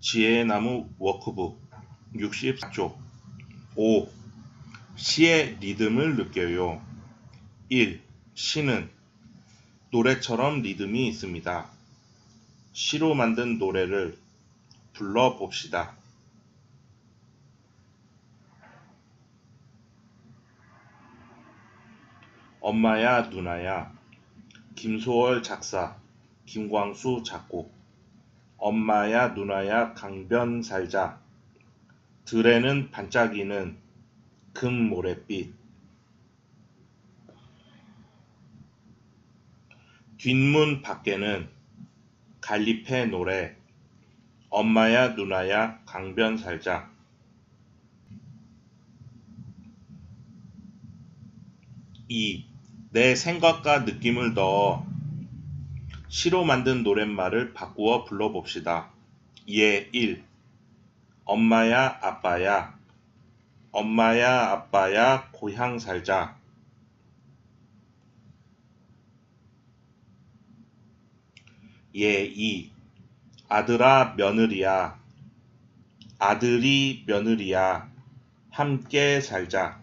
지혜의 나무 워크북 64쪽 5. 시의 리듬을 느껴요. 1. 시는 노래처럼 리듬이 있습니다. 시로 만든 노래를 불러 봅시다. 엄마야 누나야 김소월 작사 김광수 작곡 엄마야 누나야 강변 살자. 들에는 반짝이는 금 모래빛. 뒷문 밖에는 갈리페 노래. 엄마야 누나야 강변 살자. 이 내 생각과 느낌을 넣어 시로 만든 노랫말을 바꾸어 불러봅시다. 예 1. 엄마야 아빠야 엄마야 아빠야 고향 살자 예 2. 아들아 며느리야 아들이 며느리야 함께 살자